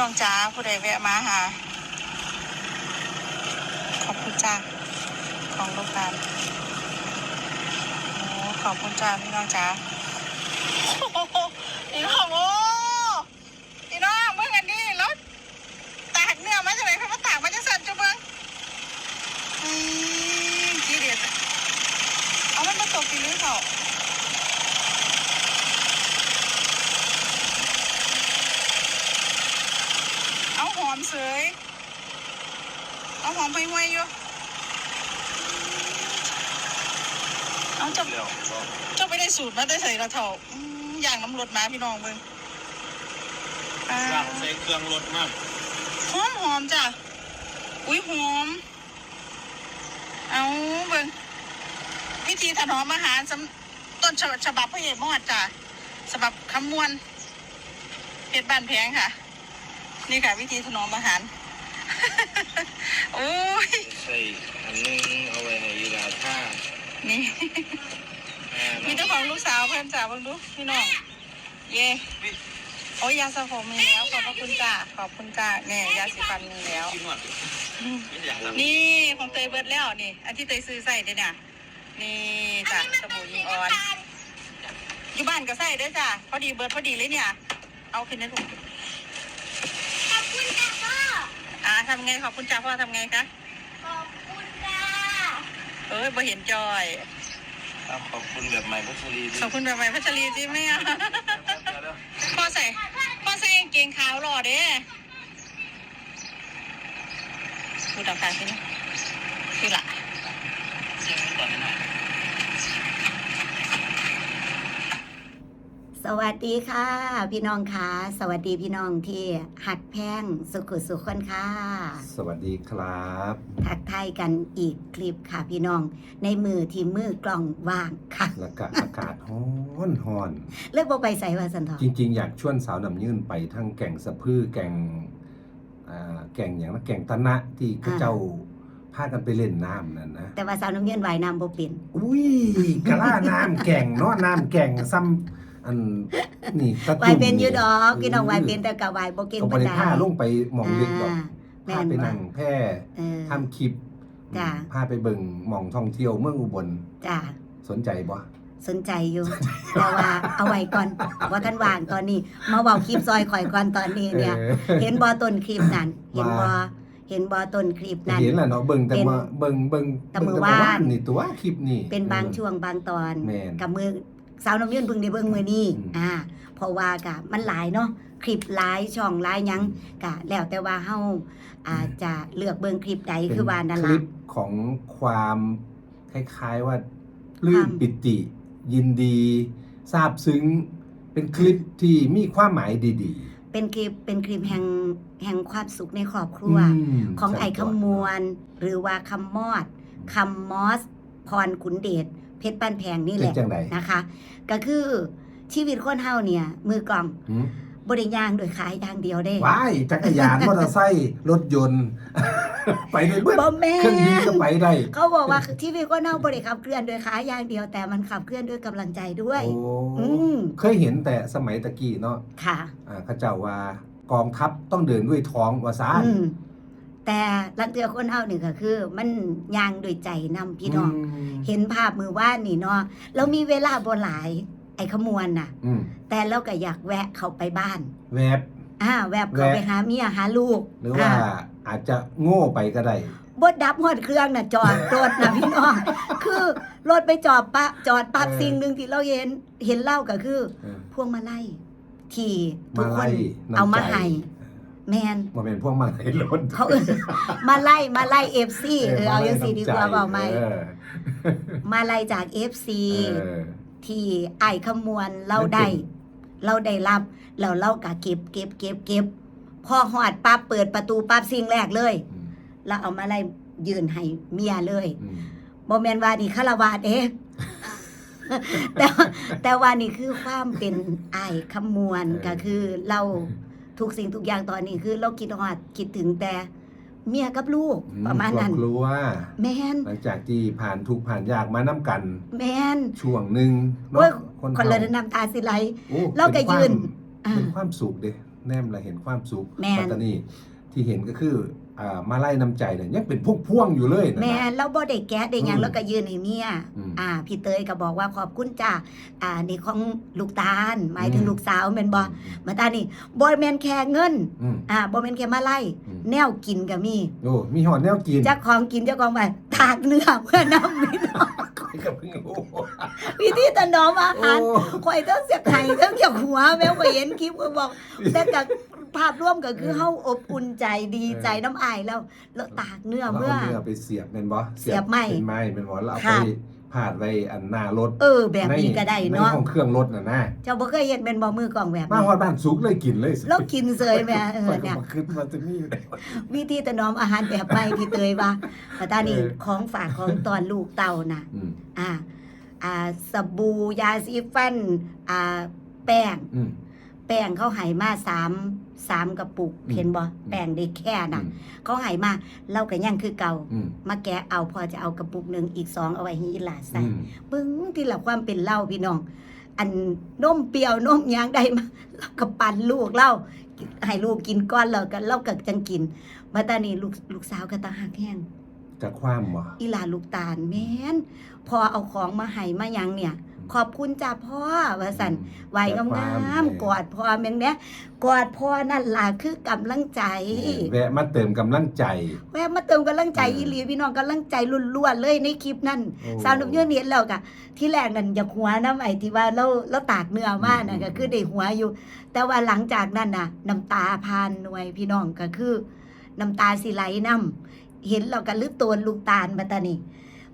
น้องจ้าผู้ใดแวะมาหา ขอบคุณจ้าของลูกตาลโอ้ขอบคุณจ้าพี่น้องจ้าพี่น้องโอ้พี่น้องเมื่อกันนี่รถตากเนื้อมาจากไหนเขามาตากมาจากสันจุเบิ้งอืมจีเด็ดเอามันมาตกกี่ลิ้นเขาหอมเสย เอา หอมไปห้วยอยู่เอาเจะเดี๋ยวก็จะไปได้สูตรมาได้ใส่กระเถาอืมอย่างน้ำรดมาพี่น้องเบิ่งอ่าย่างใส่เครื่องรสมากหอมหอมจ้ะอุ้ยหอม เอาเบิ่งวิธีถนอมอาหารสำต้นฉบับฉบับพระเอกมอดจ้ะฉบับคำมวลเพชรบ้านแพงค่ะ นี่ค่ะ วิธีถนอมอาหาร โอ้ยใส่อันนึงเอาไว้ในยีราท่านี่แม่มีเจ้าของลูกสาวเพื่อนจ๋าเบิ่งดูพี่น้องเย่โอ้ยยาสระผมมีแล้วขอบพระคุณจ้าขอบคุณจ้าเนี่ยยาสีฟันมีแล้วกินหมดไม่อยากทำนี่ของเตยเบิร์ดแล้วนี่อันที่เตยซื้อใส่เด้อเนี่ยนี่จ้ะสบู่ยิงออนอยู่บ้านก็ใส่เด้อจ้ะพอดีเบิร์ดพอดีเลยเนี่ย เอาขึ้นนะลูก ขอบคุณค่ะพ่อ อ่า ทำไงขอบคุณจ้าพ่อทำไงคะขอบคุณค่ะเอ้ยบ่เห็นจอยครับขอบคุณแบบใหม่พัชรีขอบคุณแบบใหม่พัชรีจิไหมอะพ่อใส่พ่อใส่กางเกงขาวหล่อเด้ดูดับการสินะคือละส วัสดีค่ะ พี่น้องค่ะ สวัสดีพี่น้องที่หักแพงสุขุสุขคนค่ะ สวัสดีครับทักทายกันอีกคลิปค่ะพี่น้อง ในมือที่มือกล่องว่างค่ะแล้วก็อากาศฮ้อนฮอนเลิกบ่ไปใส่ว่าสันทองจริง ๆ อยากชวนสาวนำยื่นไปทั้งแก่งสะพือแก่งอ่าแก่งอย่างนะแก่งตะนะที่เขาเจ้าพากันไปเล่นน้ำนั่นนะแต่ว่าสาวน้ำเงินว่ายน้ำบ่เป็นอุ้ยกะล่าน้ำแก่งเนาะน้ำแก่งซ้ำ อันนี่ตะตุ่มว่ายเป็นอยู่ดอกพี่น้องว่ายเป็นแต่ก็ว่ายบ่เก่งต้องไปปานได้ใดผ้าลงไปหมองลึกดอกอ่าแม่พานไปบ่นั่งแพร่เออทำคลิปจ้ะพาไปเบิ่งหม่องท่องเที่ยวเมืองอุบลจ้าสนใจบ่สนใจอยู่ แต่ว่าเอาไว้ก่อนว่าท่านว่างตอนนี้ มาเว้าคลิปซอยข่อยก่อนตอนนี้เนี่ยออเห็นบอต้นคลิปนั่นเห็นบอว่าเห็นบอต้นคลิปนั่นเห็นแหละเนาะเบิ่งแต่เป็นว่าเบิ่งเบิ่งแต่เบิ่งมื้อวานนี่ตัวคลิปนี่เป็นบางออช่วงบางตอนแม่นกับมือ สาวน้ำยืนเพิ่งได้เบิ่งมือนี้อืมอ่าเพราะว่ากะมันหลายเนาะคลิปหลายช่องหลายหยังกะแล้วแต่ว่าเฮาอาจจะเลือกเบิ่งคลิปใดคือว่านั่นคล่ะลิปของความคล้ายๆว่าปลื้ความมปิติ ยินดีซาบซึ้ง เป็นคลิปที่มีความหมายดีเป็นคลิปเป็นคลิปแห่งแห่งความสุขในครอบคๆรัว มของไอ้ใช่ก่นคำมวล หรือว่าคำมอดคำมอส พรขุนเดช เพชรป้านแพงนี่แหเป็นละจังไดนะคะ ก็คือชีวิตคนเฮาเนี่ย มือกลองหืมบริยางโดยขายอย่างเดียวได้ว้ายจักรยาน มอเตอร์ไซค์รถยนต์ ไปได้เบิดบ่แม่เครื่องบินก็ไปได้ เขาบอกว่าชีวิตคนเฮาบริขับเคลื่อนโดยขาอย่างเดียว แต่มันขับเคลื่อนด้วยกำลังใจด้วย โอ้อืม เคยเห็นแต่สมัยตะกี้เนาะค่ะ อ่าเขาเจ้าว่ากองทัพต้องเดินด้วยท้องว่าซานอืม แต่ลังเตือคนเฮานี่ก็คือ มันยางโดวยใจนำพี่น้องมเห็นภาพมือว่านนี่เนาะเรามีเวลาบ่หลาย ไอ้ขมวนน่ะอืมแต่เราก็อยากแวะเข้าไปบ้าน แวบอ่าแวบเข้าแวะไปหาเมียหาลูก หรือว่าอ่าอาจจะโง่ไปก็ได้บดดับหอดเครื่องน่ะจอดรถนะพี่น้องคือรถไปจอดปะจอดปั๊บเออสิ่งหนึ่งที่เราเห็นเห็นเล่าก็คือเออพวงมาลัยที่ทุกมาคไล่นน้ำเอามาใจให้ แมนมาเป็นพวกมาไล่รถเขาเอิ้นมาไล่มาไล่เอฟซีเออเอาอย่างสีดีกว่าเปล่าไหมเออมาไล่จากเอฟซีเออ ที่ไอ้ขมวลเราได้ เราได้รับแล้วเราก็เก็บเก็บเก็บเก็บพอหอดปั๊บเปิดประตูปั๊บสิ่งแรกเลย อืมแล้วเอามาไล่ยืนให้เมียเลยอืมบอแมนว่านี่คารวาสเด้ แต่ว่าแต่ว่านี่คือความเป็นไอ้ายขมวลก็คือเรา ทุกสิ่งทุกอย่างตอนนี้คือ เราคิดฮอดคิดถึงแต่เมียกับลูกประมาณนั้นครอบครัวแมนหลังจากที่ผ่านทุกข์ผ่านยากมาน้ำกัน แมนช่วงหนึ่งโอ้ยเนาะคนคนละเฒ่าน้ำตาสิไหลโอ้เราก็ป็นควมยืนอ่าเป็นความสุขเด้แนมและเห็นความสุขแม่นปัตตานีที่เห็นก็คืออ่า มาไล่น้ำใจเนี่ยยังเป็นพวงๆอยู่เลยนะแม่เราบ่ได้แกะได้หยังอืมแล้วก็ยืนให้เมียอืมอ่าพี่เตยก็บอกว่าขอบคุณจ้าอ่านี่ของลูกตาลหมายถึงอืมลูกสาวแม่นบ่มาตานี่บ่แม่นแค่เงินอืมอ่าบ่แม่นแค่มาไล่อืมแนวกินก็มีโอ้มีหอดแนวกินเจ้าของกินเจ้าของไปถากเนื้อเพื่อนำพี่น้องข้อยก็เพิ่งรู้วิธีถนอมอาโอ้หารข่อยทั้งเสียไข่ทั้งเสียหัวแม่ข่อยเห็นคลิปก็บอกแต่กับ ภาพร่วมก็คือเฮาอบอุ่นใจดีใจน้ำอายแล้วแล้วตากเนื้อเราเมื่อเอาเนื้อไปเสียบเป็นบ่เสียบไม้เป็นไม้เป็นบ่แล้วเอาค่ะไปผาดไว้อันหน้ารถ เออ แบบนี้ก็ได้ในเนาะห้องเครื่องรถน่ะนะเจ้าบ่เคยเห็นเป็นบ่มือกล่องแบบมานี้ฮอดบ้านสุกเลยกินเลยแล้วกินเสยแม่เอข้ออยก็เนี่ยมาขึ้นมาจะนี่ได้วิธีถนอมอาหารแบบใหม่พี่เตยว่าปัตตานีเออของฝากของตอนลูกเต่าน่ะอืมอ่าอ่าสบู่ยาสีฟันอ่าแป้งอืม แป้งเขาให้มาสามสามกระปุกอืมเห็นบ่แป้งได้แค่น่ะอืมเขาให้มาเราก็ยังคือเก่าอืมมาแกะเอาพอจะเอากระปุกหนึ่งอีกสองเอาไว้ให้อีหลาใส่อืมเบิ่งที่ละความเป็นเหล้าพี่น้อง อันนมเปรี้ยวนมหยางได้มาเราก็ปั่นลูกเล่าให้ลูกกินก้อนแล้วก็เราก็จังกินมาตอนนี้ลูกลูกสาวก็ตาหักแห้งจะความบ่อีหลาลูกตาลแม่นพอเอาของมาให้มาหยังเนี่ย ขอบคุณจ้าพ่อว่าสันไหวงามๆกอดพ่อแม่งเนี้ยกอดพ่อนั่นล่ะคือกำลังใจแวะมาเติมกำลังใจ แวะมาเติมกำลังใจอืมอีหลีพี่น้องกำลังใจล้วนๆเลยในคลิปนั่นโอ้สาวนุ่มเยืนเห็นแล้วกะที่แรกนั่นอยากหัวน้ำไอ้ที่ว่าเราเราตากเนื้อมาน่ะอืมก็คือได้หัวอยู่ แต่ว่าหลังจากนั้นน่ะน้ำตาพานหน่วยพี่น้องก็คือน้ำตาสิไหลน้ำเห็นเราก็ลึกตัวลูกตาลมาตานี่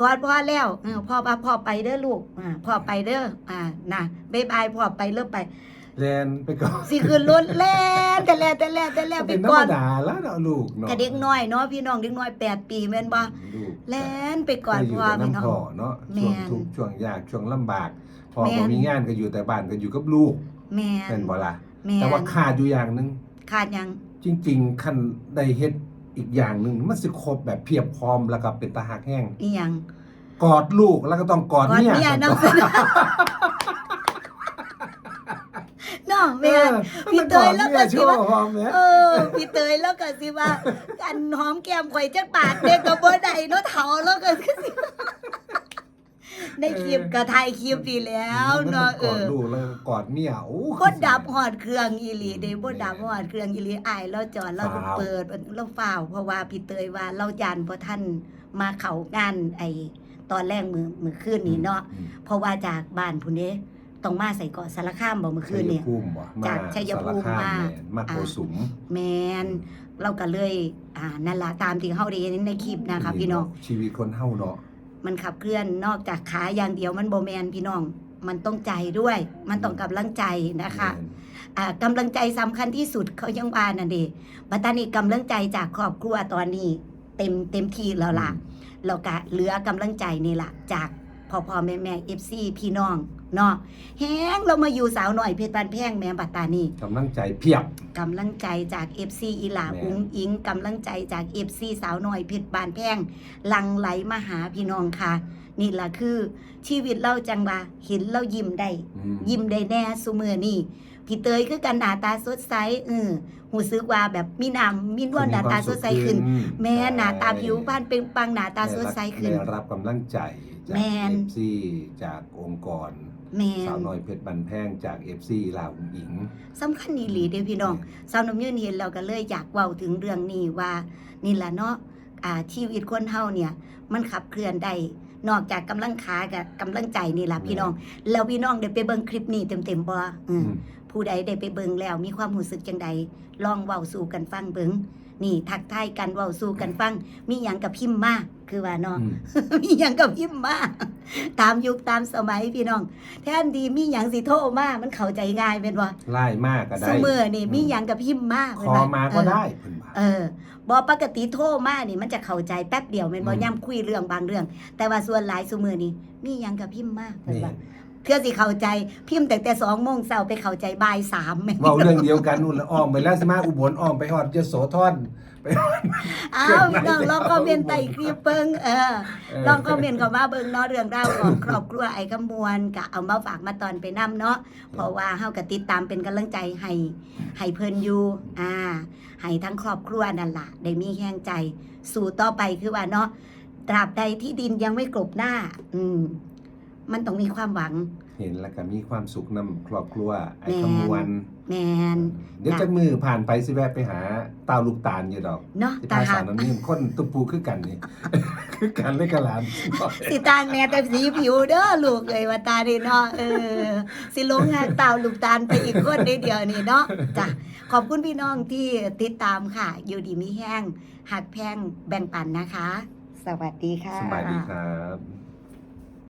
กอดพ่อแล้วเออพ่อว่าพ่อไปเด้อลูกอ่าพ่อไปเด้ออ่านะบ๊ายบายพ่อไปเลิกไปแลนไปก่อนสิขึ้นรถแล่นแต่แล่นแต่แล่นแต่แล่นไปเป็นธรก่รอมนดาแล้วเนาะลูกเนาะกระเด็กน้อยเนาะพี่น้องเด็กน้อยแปดปีแม่นบ่ลูกแล่นไปก่อนก็อยู่พ่อแต่พี่น้อน้ำงพ่อเนาะแม่ช่วงนทุกข์ช่วงยากช่วงลำบากพอแม่นบ่มีงานก็อยู่แต่บ้านก็อยู่กับลูกแม่นเป็นบ่ล่ะแม่แต่ว่านขาดอยู่อย่างหนึงขาดหยังจริง ๆ คันได้เฮ็ด อีกอย่างหนึงมันสิครบแบบเพียบพร้อมแล้วก็เป็นตาหักแห้งอีหยังกอดลูกแล้วก็ต้องกอดก่อนเมียเมียสันำก่เสนอเนาะแม่นพี่เตยแล้วก็สิสิว่าว่าพร้อมแม่เออพี่เตยแล้วก็สิว่ากันหอมแก้มข่อยจักปากเด็กก็บ่ได้เนาะเฒ่าแล้วก็คือสิ ในคลิปก็ถ่ายคลิปดีแล้วเนาะเอกอดอลูกแล้วก็กอดเมียโอ้บ่ดับหอดเครื่องอีหลีเด้บ่ดับหอดเครื่องอีหลีอายเราจอดเราก็ฟ้าวเปิดเราฝ้าวเพราะว่าพี่เตยว่าเรายานบ่ทันมาเข้างานไอ้ตอนแรกมื้อมื้อคืนนี้เนาะอืมเพราะว่าจากบ้านพุ่นเด้ต้องมาใส่เกาะสารคามบ่มื้อคืนเนี่ย ชัยภูมิบ่จากชัยภูมิสารคมาแมาโกสุมแมนเราก็เลย อ่านั่นละตามที่เฮาได้เห็นในคลิปนะคะพี่น้องชีวิตคนเฮาเนาะ มันขับเคลื่อนนอกจากขาอย่างเดียวมันบ่แมนพี่น้อง มันต้องใจด้วย มันต้องกำลังใจนะคะอ่ากำลังใจสำคัญที่สุดเขายังว่านั่นเด้บัดตานี้กำลังใจจากครอบครัวตอนนี้ เต็มเต็มที่แล้วล่ะเราก็เหลือกำลังใจนี่ล่ะจากพ่อพ่อแม่แม่เอฟซีพี่น้อง เนาะแฮงเรามาอยู่สาวหน่อยเพชรบานแพงแม่บัดตานีกำลังใจเพียบกำลังใจจาก FC อีหลาแม่นอุ้งอิงกำลังใจจาก FC สาวน้อยเพชรบานแพงหลังไหลมาหาพี่น้องค่ะ นี่ล่ะคือ ชีวิตเราจังว่าเห็นเรายิ้มได้อืมยิ้มได้แน่ซุมือนี่พี่เตยคือกันหน้าตาสดใสเออหูซึกว่าแบบมีน้ำมีนวลหน้าตาสดใสขึ้น แม่หน้าตาผิวพรรณเป็นปังหน้าตาสดใสขึ้นได้รับกำลังใจจากแม่น FC จากองค์กร แม่สาวนน้อยเพชรบันแพงจาก FC ลาวหญิง สำคัญอีหลีเด้อพี่น้องสาวน้ำยืนเห็นเราก็เลยอยากเว้าถึงเรื่องนี้ว่านี่แหละเนาะอ่าชีวิตคนเฮาเนี่ย มันขับเคลื่อนได้นอกจากกำลังขากับกำลังใจนี่ล่ะพี่น้อง แล้วพี่น้องได้ไปเบิ่งคลิปนี้เต็มๆบ่อืมอืม ผู้ใดได้ไปเบิ่งแล้วมีความรู้สึกจังใดลองเว้าสู่กันฟังเบิ่งนี่ทักทายกันเว้าสู่กันฟัง มีหยังกับพิมพ์มาคือว่าเนาะ อืม มีหยังกับพิมพ์มา ตามยุคตามสมัยพี่น้อง แทนที่มีหยังสิโทรมามันเข้าใจง่ายเป็นบ่ไล่มากก็ได้ซุมื้อนี่มีหยังกับพิมพ์มาคเพิ่นอว่ามาก็เออได้เพิ่นว่าเออบอปกติโทรมานี่มันจะเข้าใจแป๊บเดียวแม่นบ่อืมย่ำคุยเรื่องบางเรื่อง แต่ว่าส่วนหลายซุมือนี่มีหยังกับพิมพ์มากเพิ่นนี่ว่าเพื่อสิเข้าใจพิมพ์แต่แต่สองโมงเช้าไปเข้าใจบ่ายสามแม่เว้าเรื่องเดียวกันนู่นแล้วอ้อมไปแล้วสิมาอุบลอ้อมไปฮอดยโสธรไปฮ อดอ้าวพี่น้องลองคอมเมนต์ใต้คลิปเบิ่งเออเออลองคอมเมนต์เข้ามาเบิ่งเนาะเรื่องราวของครอบครัวไอ้ขมวนก็เอามาฝากมาตอนไปนํเนาะเพราะว่าเฮาก็ติดตามเป็นกำลังใจให้ให้เพิ่นอยู่อ่าให้ทั้งครอบครัวนั่นล่ะได้มีแรงใจสู่ต่อไปคือว่าเนาะตราบใดที่ดินยังไม่กลบหน้า อืม มันต้องมีความหวัง เห็นแล้วก็มีความสุขนำครอบครัวไอ้แม่นขมวน แมนเดี๋ยวจักมือผ่านไปสิแวะไปหาเต้าลูกตาลอยู่ดอกเนาะที่ตาภาหัษากน้ำนิ่มคนตุปูคือกันนี่คือกันเลยกะหลานสิตางแม่แต่สีผิวเด้อลูกเลยว่าตาดีเนาะเออสิลงหาเต่าลูกตาลไปอีกคนได้เดียวนี่เนาะจ้ะขอบคุณพี่น้องที่ติดตามค่ะ อยู่ดีมีแห้งหักแพงแบ่งปันนะคะ สวัสดีค่ะสบายดีครับ